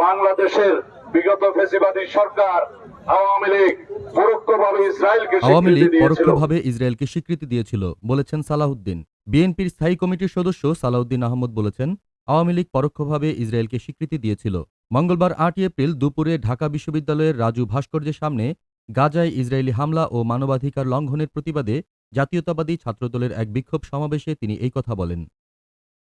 বাংলাদেশের বিগত ফেসিবাদী সরকার আওয়ামী লীগ পরোক্ষভাবে ইসরায়েলকে স্বীকৃতি দিয়েছিল বলেছেন সালাহুদ্দিন। বিএনপির স্থায়ী কমিটির সদস্য সালাউদ্দিন আহমদ বলেছেন আওয়ামী লীগ পরোক্ষভাবে ইসরায়েলকে স্বীকৃতি দিয়েছিল। মঙ্গলবার আটই এপ্রিল দুপুরে ঢাকা বিশ্ববিদ্যালয়ের রাজু ভাস্কর্যের সামনে গাজায় ইসরায়েলি হামলা ও মানবাধিকার লঙ্ঘনের প্রতিবাদে জাতীয়তাবাদী ছাত্রদলের এক বিক্ষোভ সমাবেশে তিনি এই কথা বলেন।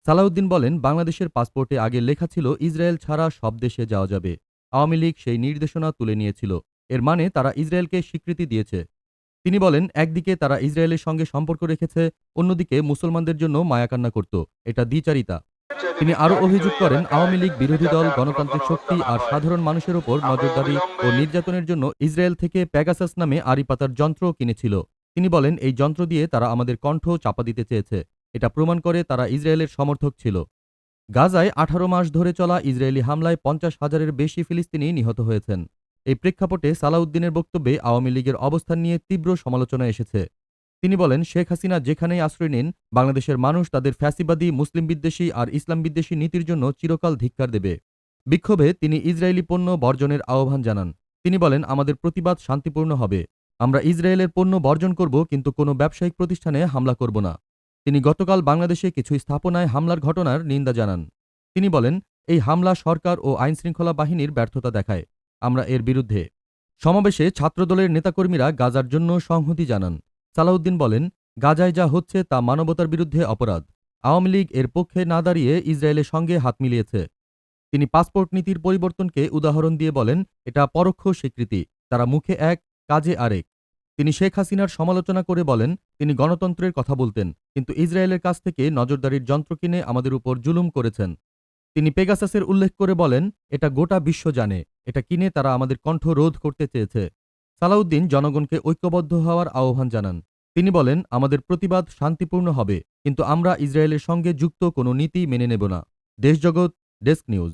সালাউদ্দিন বলেন, বাংলাদেশের পাসপোর্টে আগে লেখা ছিল, ইসরায়েল ছাড়া সব দেশে যাওয়া যাবে। আওয়ামী লীগ সেই নির্দেশনা তুলে নিয়েছিল। এর মানে তারা ইসরায়েলকে স্বীকৃতি দিয়েছে। তিনি বলেন, একদিকে তারা ইসরায়েলের সঙ্গে সম্পর্ক রেখেছে, অন্যদিকে মুসলমানদের জন্য মায়াকান্না করত। এটা দ্বিচারিতা। তিনি আরও অভিযোগ করেন, আওয়ামী লীগ বিরোধী দল, গণতান্ত্রিক শক্তি আর সাধারণ মানুষের ওপর নজরদারি ও নির্যাতনের জন্য ইসরায়েল থেকে প্যাগাসাস নামে আড়ি পাতার যন্ত্র কিনেছিল। তিনি বলেন, এই যন্ত্র দিয়ে তারা আমাদের কণ্ঠ চাপা দিতে চেয়েছে। এটা প্রমাণ করে তারা ইসরায়েলের সমর্থক ছিল। গাজায় আঠারো মাস ধরে চলা ইসরায়েলি হামলায় পঞ্চাশ হাজারের বেশি ফিলিস্তিনি নিহত হয়েছেন। এই প্রেক্ষাপটে সালাউদ্দিনের বক্তব্যে আওয়ামী লীগের অবস্থান নিয়ে তীব্র সমালোচনা এসেছে। তিনি বলেন, শেখ হাসিনা যেখানেই আশ্রয় নিন, বাংলাদেশের মানুষ তাদের ফ্যাসিবাদী, মুসলিম বিদ্বেষী আর ইসলাম বিদ্বেষী নীতির জন্য চিরকাল ধিক্কার দেবে। বিক্ষোভে তিনি ইসরায়েলি পণ্য বর্জনের আহ্বান জানান। তিনি বলেন, আমাদের প্রতিবাদ শান্তিপূর্ণ হবে। আমরা ইসরায়েলের পণ্য বর্জন করব, কিন্তু কোনো ব্যবসায়িক প্রতিষ্ঠানে হামলা করব না। তিনি গতকাল বাংলাদেশে কিছু স্থাপনায় হামলার ঘটনার নিন্দা জানান। তিনি বলেন, এই হামলা সরকার ও আইনশৃঙ্খলা বাহিনীর ব্যর্থতা দেখায়। আমরা এর বিরুদ্ধে সমাবেশে ছাত্রদলের নেতাকর্মীরা গাজার জন্য সংহতি জানান। সালাউদ্দিন বলেন, গাজায় যা হচ্ছে তা মানবতার বিরুদ্ধে অপরাধ। আওয়ামী লীগ এর পক্ষে না দাঁড়িয়ে ইসরায়েলের সঙ্গে হাত মিলিয়েছে। তিনি পাসপোর্ট নীতির পরিবর্তনকে উদাহরণ দিয়ে বলেন, এটা পরোক্ষ স্বীকৃতি। তারা মুখে এক, কাজে আরেক। তিনি শেখ হাসিনার সমালোচনা করে বলেন, তিনি গণতন্ত্রের কথা বলতেন, কিন্তু ইসরায়েলের কাছ থেকে নজরদারির যন্ত্র কিনে আমাদের উপর জুলুম করেছেন। তিনি পেগাসাসের উল্লেখ করে বলেন, এটা গোটা বিশ্ব জানে, এটা কিনে তারা আমাদের কণ্ঠ রোধ করতে চেয়েছে। সালাউদ্দিন জনগণকে ঐক্যবদ্ধ হওয়ার আহ্বান জানান। তিনি বলেন, আমাদের প্রতিবাদ শান্তিপূর্ণ হবে, কিন্তু আমরা ইসরায়েলের সঙ্গে যুক্ত কোনো নীতি মেনে নেব না। Deshjagat, desk news.